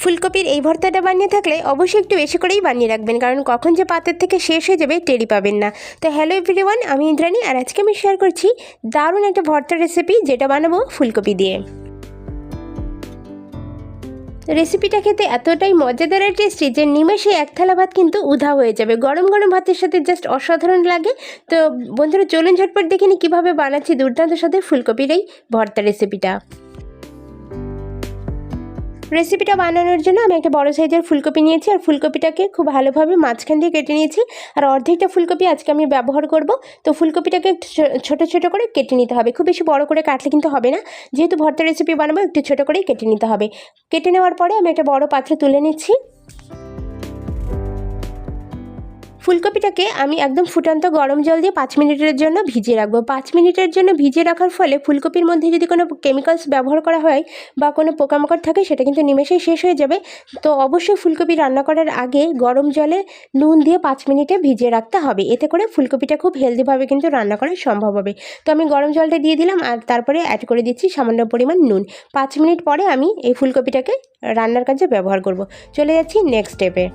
ফুলকপির এই ভর্তাটা বানিয়ে থাকলে অবশ্যই একটু বেশি করেই বানিয়ে রাখবেন, কারণ কখন যে পাতের থেকে শেষ হয়ে যাবে টেরি পাবেন না। তো হ্যালো এভরিওয়ান আমি ইন্দ্রাণী, আর আজকে আমি শেয়ার করছি দারুণ একটা ভর্তা রেসিপি যেটা বানাবো ফুলকপি দিয়ে। রেসিপিটা খেতে এতটাই মজাদার আর টেস্টি যে নিমেষে এক থালা ভাত কিন্তু উধা হয়ে যাবে। গরম গরম ভাতের সাথে জাস্ট অসাধারণ লাগে। তো বন্ধুরা, চলুন ঝটপট দেখে নি কীভাবে বানাচ্ছি দুর্দান্ত সাথে ফুলকপির এই ভর্তা রেসিপিটা রেসিপিটা বানানোর জন্য আমি একটা বড় সাইজের ফুলকপি নিয়েছি, আর ফুলকপিটাকে খুব ভালোভাবে মাঝখান দিয়ে কেটে নিয়েছি। আর অর্ধেকটা ফুলকপি আজকে আমি ব্যবহার করব। তো ফুলকপিটাকে ছোট ছোট করে কেটে নিতে হবে। খুব বেশি বড় করে কাটলে কিন্তু হবে না। যেহেতু ভর্তা রেসিপি বানাবো, একটু ছোট করেই কেটে নিতে হবে। কেটে নেওয়ার পরে আমি একটা বড় পাত্রে তুলে নিচ্ছি। ফুলকপিটাকে আমি একদম ফুটন্ত গরম জল দিয়ে পাঁচ মিনিটের জন্য ভিজিয়ে রাখব। পাঁচ মিনিটের জন্য ভিজিয়ে রাখার ফলে ফুলকপির মধ্যে যদি কোনো কেমিক্যালস ব্যবহার করা হয় বা কোনো পোকামাকড় থাকে, সেটা কিন্তু নিমেষেই শেষ হয়ে যাবে। তো অবশ্যই ফুলকপি রান্না করার আগে গরম জলে নুন দিয়ে পাঁচ মিনিটে ভিজিয়ে রাখতে হবে। এতে করে ফুলকপিটা খুব হেলদিভাবে কিন্তু রান্না করা সম্ভব হবে। তো আমি গরম জলটা দিয়ে দিলাম আর তারপরে অ্যাড করে দিচ্ছি সামান্য পরিমাণ নুন। পাঁচ মিনিট পরে আমি এই ফুলকপিটাকে রান্নার কাজে ব্যবহার করব। চলে যাচ্ছি নেক্সট স্টেপে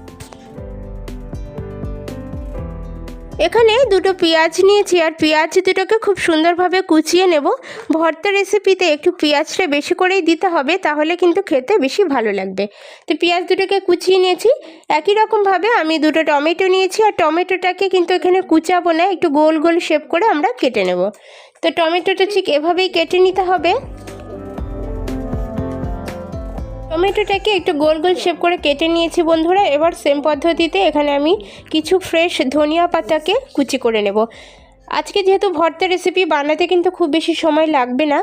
এখানে দুটো পেঁয়াজ নিয়েছি আর পেঁয়াজ দুটোকে খুব সুন্দরভাবে কুচিয়ে নেব। ভর্তা রেসিপিতে একটু পেঁয়াজটা বেশি করেই দিতে হবে, তাহলে কিন্তু খেতে বেশি ভালো লাগবে। তো পেঁয়াজ দুটোকে কুচিয়ে নিয়েছি। একই রকমভাবে আমি দুটো টমেটো নিয়েছি আর টমেটোটাকে কিন্তু এখানে কুচাবো না, একটু গোল গোল শেপ করে আমরা কেটে নেব। তো টমেটোটা ঠিক এভাবেই কেটে নিতে হবে। টমেটোটাকে একটু গোল গোল শেপ করে কেটে নিয়েছি বন্ধুরা। এবার সেম পদ্ধতিতে এখানে আমি কিছু ফ্রেশ ধনিয়া পাতাকে কুচি করে নেব। আজকে যেহেতু ভর্তা রেসিপি বানাতে কিন্তু খুব বেশি সময় লাগবে না,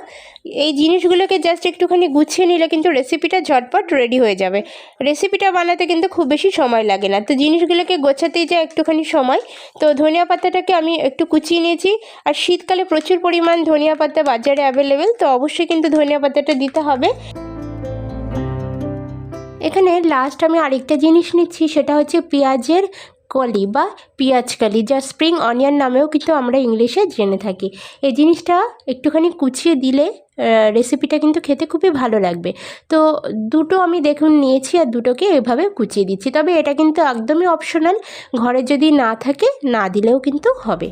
এই জিনিসগুলোকে জাস্ট একটুখানি গুছিয়ে নিলে কিন্তু রেসিপিটা ঝটপট রেডি হয়ে যাবে। রেসিপিটা বানাতে কিন্তু খুব বেশি সময় লাগে না। তো জিনিসগুলোকে গোছাতেই যায় একটুখানি সময়। তো ধনিয়া পাতাটাকে আমি একটু কুচিয়ে নিয়েছি। আর শীতকালে প্রচুর পরিমাণ ধনিয়া পাতা বাজারে অ্যাভেলেবেল তো অবশ্যই কিন্তু ধনিয়া পাতাটা দিতে হবে। এখানে লাস্ট আমি আরেকটা জিনিস নিচ্ছি, সেটা হচ্ছে পেঁয়াজের কলি বা পেঁয়াজ কালি, যা স্প্রিং অনিয়ন নামেও কিন্তু আমরা ইংলিশে জেনে থাকি। এই জিনিসটা একটুখানি কুচিয়ে দিলে রেসিপিটা কিন্তু খেতে খুবই ভালো লাগবে। তো দুটো আমি দেখুন নিয়েছি আর দুটোকে এভাবে কুচিয়ে দিচ্ছি। তবে এটা কিন্তু একদমই অপশনাল ঘরে যদি না থাকে, না দিলেও কিন্তু হবে।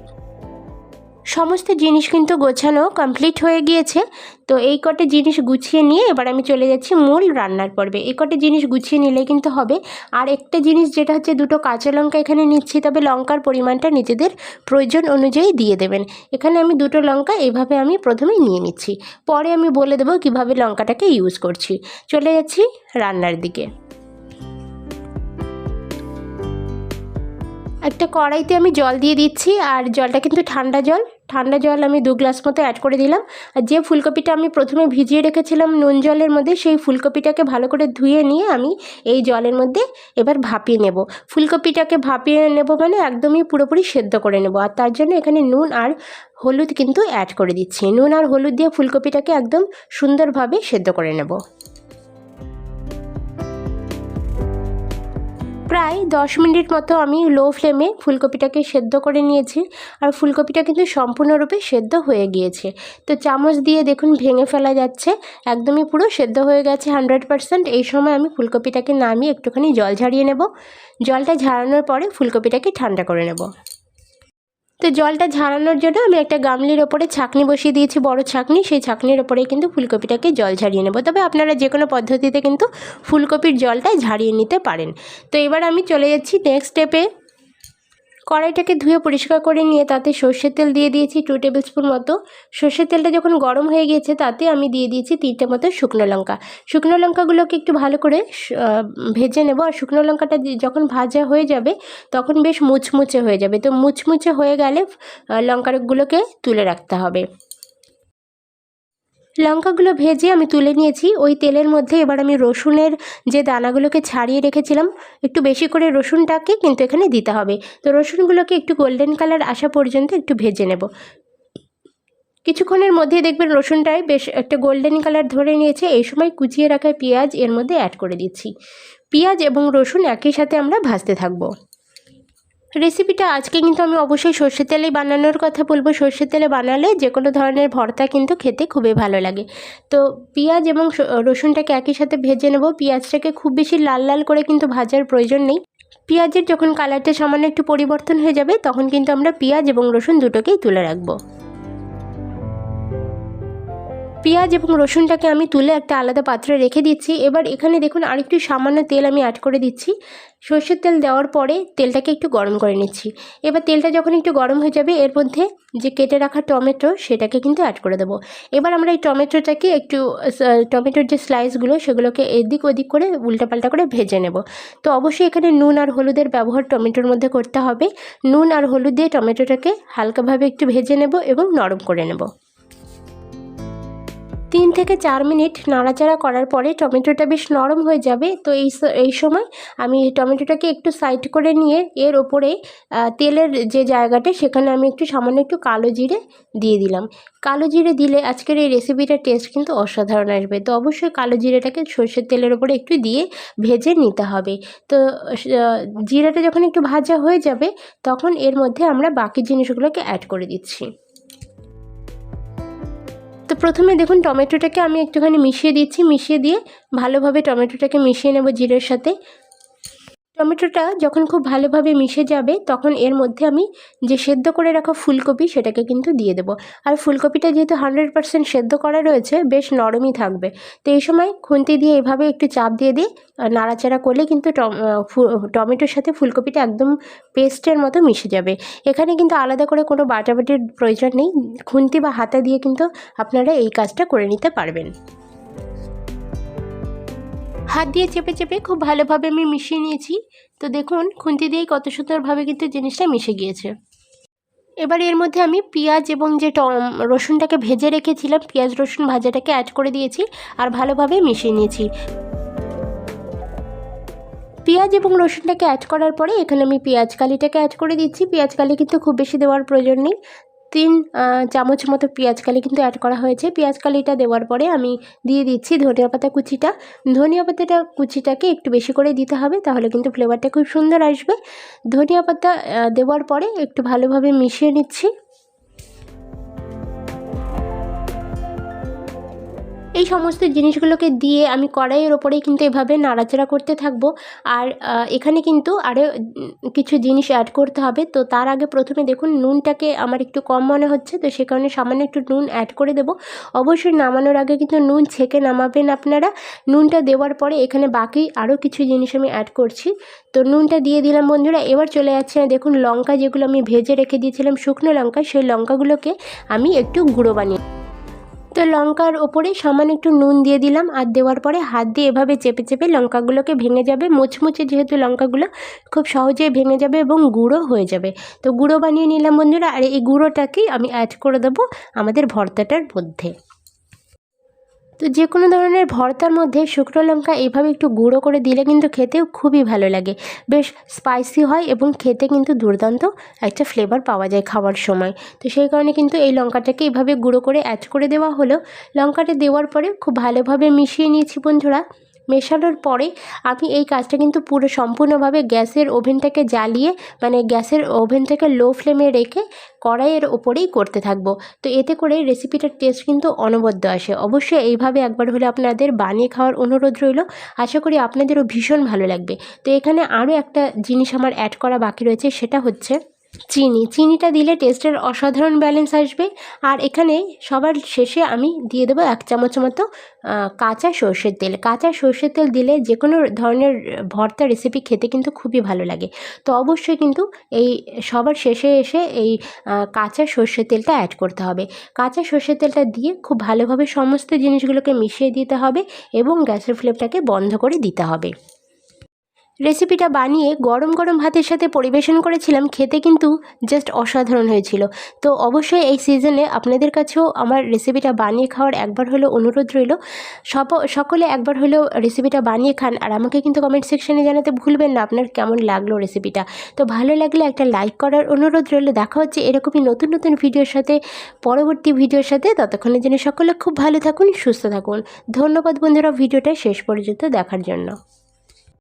সমস্ত জিনিস কিন্তু গোছানো কমপ্লিট হয়ে গিয়েছে। তো এই কটে জিনিস গুছিয়ে নিয়ে এবার আমি চলে যাচ্ছি মূল রান্নার পর্বে। এই কটে জিনিস গুছিয়ে নিলে কিন্তু হবে। আর একটা জিনিস যেটা হচ্ছে দুটো কাঁচা লঙ্কা এখানে নিচ্ছি, তবে লঙ্কার পরিমাণটা নিজেদের প্রয়োজন অনুযায়ী দিয়ে দেবেন। এখানে আমি দুটো লঙ্কা এভাবে আমি প্রথমে নিয়ে নিচ্ছি। পরে আমি বলে দেবো কীভাবে লঙ্কাটাকে ইউজ করছি। চলে যাচ্ছি রান্নার দিকে। একটা কড়াইতে আমি জল দিয়ে দিচ্ছি, আর জলটা কিন্তু ঠান্ডা জল। ঠান্ডা জল আমি দু গ্লাস মতো অ্যাড করে দিলাম। আর যে ফুলকপিটা আমি প্রথমে ভিজিয়ে রেখেছিলাম নুন জলের মধ্যে, সেই ফুলকপিটাকে ভালো করে ধুয়ে নিয়ে আমি এই জলের মধ্যে এবার ভাপিয়ে নেব। ফুলকপিটাকে ভাপিয়ে নেব মানে একদমই পুরোপুরি সেদ্ধ করে নেব। আর তার জন্য এখানে নুন আর হলুদ কিন্তু অ্যাড করে দিচ্ছি। নুন আর হলুদ দিয়ে ফুলকপিটাকে একদম সুন্দরভাবে সেদ্ধ করে নেব। প্রায় দশ মিনিট মতো আমি লো ফ্লেমে ফুলকপিটাকে সেদ্ধ করে নিয়েছি আর ফুলকপিটা কিন্তু সম্পূর্ণরূপে সেদ্ধ হয়ে গিয়েছে। তো চামচ দিয়ে দেখুন ভেঙে ফেলা যাচ্ছে, একদমই পুরো সেদ্ধ হয়ে গেছে হান্ড্রেড পারসেন্ট এই সময় আমি ফুলকপিটাকে নামিয়ে একটুখানি জল ঝাড়িয়ে নেব। জলটা ঝাড়ানোর পরে ফুলকপিটাকে ঠান্ডা করে নেব। তো জলটা ঝাড়ানোর জন্য আমি একটা গামলির ওপরে ছাকনি বসিয়ে দিয়েছি, বড় ছাকনি। সেই ছাকনির ওপরে কিন্তু ফুলকপিটাকে জল ঝাড়িয়ে নেব। তবে আপনারা যে কোনো পদ্ধতিতে কিন্তু ফুলকপির জলটা ঝাড়িয়ে নিতে পারেন। তো এবার আমি চলে যাচ্ছি নেক্সট স্টেপে কড়াইটাকে ধুয়ে পরিষ্কার করে নিয়ে তাতে সর্ষের তেল দিয়ে দিয়েছি টু টেবিল স্পুন মতো। সর্ষের তেলটা যখন গরম হয়ে গিয়েছে তাতে আমি দিয়ে দিয়েছি তিনটে মতো শুকনো লঙ্কা। শুকনো লঙ্কাগুলোকে একটু ভালো করে ভেজে নেব আর শুকনো লঙ্কাটা যখন ভাজা হয়ে যাবে তখন বেশ মুচমুচে হয়ে যাবে। তো মুচমুচে হয়ে গেলে লঙ্কাগুলোকে তুলে রাখতে হবে। লঙ্কাগুলো ভেজে আমি তুলে নিয়েছি। ওই তেলের মধ্যে এবার আমি রসুনের যে দানাগুলোকে ছাড়িয়ে রেখেছিলাম, একটু বেশি করে রসুনটাকে কিন্তু এখানে দিতে হবে। তো রসুনগুলোকে একটু গোল্ডেন কালার আসা পর্যন্ত একটু ভেজে নেব। কিছুক্ষণের মধ্যে দেখবেন রসুনটায় বেশ একটা গোল্ডেন কালার ধরে নিয়েছে। এই সময় কুচিয়ে রাখা পেঁয়াজ এর মধ্যে অ্যাড করে দিচ্ছি। পেঁয়াজ এবং রসুন একই সাথে আমরা ভাজতে থাকব। রেসিপিটা আজকে কিন্তু আমি অবশ্যই সর্ষের তেলে বানানোর কথা বলব। সর্ষের তেলে বানালে যে কোনো ধরনের ভর্তা কিন্তু খেতে খুবই ভালো লাগে। তো পেঁয়াজ এবং রসুনটাকে একই সাথে ভেজে নেব। পেঁয়াজটাকে খুব বেশি লাল লাল করে কিন্তু ভাজার প্রয়োজন নেই। পেঁয়াজের যখন কালারটা সামান্য একটু পরিবর্তন হয়ে যাবে, তখন কিন্তু আমরা পেঁয়াজ এবং রসুন দুটোকেই তুলে রাখব। পেঁয়াজ এবং রসুনটাকে আমি তুলে একটা আলাদা পাত্রে রেখে দিচ্ছি। এবার এখানে দেখুন আরেকটু সামান্য তেল আমি অ্যাড করে দিচ্ছি। সর্ষের তেল দেওয়ার পরে তেলটাকে একটু গরম করে নিচ্ছি। এবার তেলটা যখন একটু গরম হয়ে যাবে, এর মধ্যে যে কেটে রাখা টমেটো, সেটাকে কিন্তু অ্যাড করে দেবো। এবার আমরা এই টমেটোটাকে একটু টমেটোর যে স্লাইসগুলো সেগুলোকে এদিক ওদিক করে উল্টাপাল্টা করে ভেজে নেব। তো অবশ্যই এখানে নুন আর হলুদের ব্যবহার টমেটোর মধ্যে করতে হবে। নুন আর হলুদ দিয়ে টমেটোটাকে হালকাভাবে একটু ভেজে নেব এবং নরম করে নেব। তিন থেকে চার মিনিট নাড়াচাড়া করার পরে টমেটোটা বেশ নরম হয়ে যাবে। তো এই এই সময় আমি টমেটোটাকে একটু সাইড করে নিয়ে এর ওপরে তেলের যে জায়গাটা সেখানে আমি একটু সামান্য একটু কালো জিরে দিয়ে দিলাম। কালো জিরে দিলে আজকের এই রেসিপিটার টেস্ট কিন্তু অসাধারণ আসবে। তো অবশ্যই কালো জিরেটাকে সর্ষের তেলের ওপরে একটু দিয়ে ভেজে নিতে হবে। তো জিরাটা যখন একটু ভাজা হয়ে যাবে তখন এর মধ্যে আমরা বাকি জিনিসগুলোকে অ্যাড করে দিচ্ছি। প্রথমে দেখুন টমেটোটাকে আমি একটুখানি মিশিয়ে দিচ্ছি, মিশিয়ে দিয়ে ভালোভাবে টমেটোটাকে মিশিয়ে নেব জিরের সাথে। টমেটোটা যখন খুব ভালোভাবে মিশে যাবে, তখন এর মধ্যে আমি যে সেদ্ধ করে রাখা ফুলকপি সেটাকে কিন্তু দিয়ে দেবো। আর ফুলকপিটা যেহেতু হান্ড্রেড পারসেন্ট সেদ্ধ করা রয়েছে, বেশ নরমই থাকবে। তো এই সময় খুন্তি দিয়ে এভাবে একটু চাপ দিয়ে দিয়ে নাড়াচাড়া করলে কিন্তু টমেটোর সাথে ফুলকপিটা একদম পেস্টের মতো মিশে যাবে। এখানে কিন্তু আলাদা করে কোনো বাটাবাটির প্রয়োজন নেই। খুন্তি বা হাতা দিয়ে কিন্তু আপনারা এই কাজটা করে নিতে পারবেন। হাত দিয়ে চেপে চেপে খুব ভালোভাবে আমি মিশিয়ে নিয়েছি। তো দেখুন, খুন্তি দিয়েই কত সুন্দরভাবে কিন্তু জিনিসটা মিশে গিয়েছে। এবার এর মধ্যে আমি পেঁয়াজ এবং যে রসুনটাকে ভেজে রেখেছিলাম, পেঁয়াজ, রসুন ভাজাটাকে অ্যাড করে দিয়েছি আর ভালোভাবে মিশিয়ে নিয়েছি। পেঁয়াজ এবং রসুনটাকে অ্যাড করার পরে এখানে আমি পেঁয়াজ কালিটাকে অ্যাড করে দিচ্ছি। পেঁয়াজ কালি কিন্তু খুব বেশি দেওয়ার প্রয়োজন নেই। তিন চামচ মতো পেঁয়াজ কালি কিন্তু অ্যাড করা হয়েছে। পেঁয়াজকালিটা দেওয়ার পরে আমি দিয়ে দিচ্ছি ধনিয়া পাতা কুচিটা। ধনিয়া পাতাটা কুচিটাকে একটু বেশি করে দিতে হবে, তাহলে কিন্তু ফ্লেভারটা খুব সুন্দর আসবে। ধনিয়া পাতা দেওয়ার পরে একটু ভালোভাবে মিশিয়ে নিচ্ছি। এই সমস্ত জিনিসগুলোকে দিয়ে আমি কড়াইয়ের ওপরেই কিন্তু এভাবে নাড়াচাড়া করতে থাকব। আর এখানে কিন্তু আরও কিছু জিনিস অ্যাড করতে হবে। তো তার আগে প্রথমে দেখুন, নুনটাকে আমার একটু কম মনে হচ্ছে, তো সে কারণে সামান্য একটু নুন অ্যাড করে দেবো। অবশ্যই নামানোর আগে কিন্তু নুন ছেঁকে নামাবেন আপনারা। নুনটা দেওয়ার পরে এখানে বাকি আরও কিছু জিনিস আমি অ্যাড করছি। তো নুনটা দিয়ে দিলাম বন্ধুরা, এবার চলে যাচ্ছে দেখুন লঙ্কা যেগুলো আমি ভেজে রেখে দিয়েছিলাম শুকনো লঙ্কা, সেই লঙ্কাগুলোকে আমি একটু গুঁড়ো বানিয়ে তো লঙ্কার ওপরে সামান্য একটু নুন দিয়ে দিলাম। আর দেওয়ার পরে হাত দিয়ে এভাবে চেপে চেপে লঙ্কাগুলোকে ভেঙে যাবে। মুচমুচে যেহেতু লঙ্কাগুলো খুব সহজে ভেঙে যাবে এবং গুঁড়ো হয়ে যাবে। তো গুঁড়ো বানিয়ে নিলাম বন্ধুরা। আর এই গুঁড়োটাকেই আমি অ্যাড করে দেবো আমাদের ভর্তাটার মধ্যে। তো যে কোনো ধরনের ভর্তার মধ্যে শুকনো লঙ্কা এইভাবে একটু গুঁড়ো করে দিলে কিন্তু খেতেও খুবই ভালো লাগে। বেশ স্পাইসি হয় এবং খেতে কিন্তু দুর্দান্ত একটা ফ্লেভার পাওয়া যায় খাওয়ার সময়। তো সেই কারণে কিন্তু এই লঙ্কাটাকে এইভাবে গুঁড়ো করে অ্যাড করে দেওয়া হলো। লঙ্কাটা দেওয়ার পরে খুব ভালোভাবে মিশিয়ে নিয়েছি বন্ধুরা। মেশানোর পরে আমি এই কাজটা কিন্তু পুরো সম্পূর্ণভাবে গ্যাসের ওভেনটাকে জ্বালিয়ে মানে গ্যাসের ওভেনটাকে লো ফ্লেমে রেখে কড়াইয়ের ওপরেই করতে থাকব। তো এতে করে রেসিপিটার টেস্ট কিন্তু অনবদ্য আসে। অবশ্যই এইভাবে একবার হলে আপনাদের বানিয়ে খাওয়ার অনুরোধ রইল। আশা করি আপনাদেরও ভীষণ ভালো লাগবে। তো এখানে আরও একটা জিনিস আমার অ্যাড করা বাকি রয়েছে, সেটা হচ্ছে চিনি, চিনিটা দিলে টেস্টের অসাধারণ ব্যালেন্স আসবে। আর এখানে সবার শেষে আমি দিয়ে দেবো এক চামচ মতো কাঁচা সর্ষের তেল। কাঁচা সর্ষের তেল দিলে যে কোনো ধরনের ভর্তা রেসিপি খেতে কিন্তু খুবই ভালো লাগে। তো অবশ্যই কিন্তু এই সবার শেষে এসে এই কাঁচা সর্ষের তেলটা অ্যাড করতে হবে। কাঁচা সর্ষের তেলটা দিয়ে খুব ভালোভাবে সমস্ত জিনিসগুলোকে মিশিয়ে দিতে হবে এবং গ্যাসের ফ্লেমটাকে বন্ধ করে দিতে হবে। রেসিপিটা বানিয়ে গরম গরম ভাতের সাথে পরিবেশন করেছিলাম, খেতে কিন্তু জাস্ট অসাধারণ হয়েছিল। তো অবশ্যই এই সিজনে আপনাদের কাছেও আমার রেসিপিটা বানিয়ে খাওয়ার একবার হলেও অনুরোধ রইল। সব সকলে একবার হলেও রেসিপিটা বানিয়ে খান, আর আমাকে কিন্তু কমেন্ট সেকশনে জানাতে ভুলবেন না আপনার কেমন লাগল রেসিপিটা তো ভালো লাগলে একটা লাইক করার অনুরোধ রইল। দেখা হচ্ছে এরকমই নতুন নতুন ভিডিওর সাথে, পরবর্তী ভিডিওর সাথে। ততক্ষণের জন্য সকলে খুব ভালো থাকুন, সুস্থ থাকুন। ধন্যবাদ বন্ধুরা ভিডিওটা শেষ পর্যন্ত দেখার জন্য।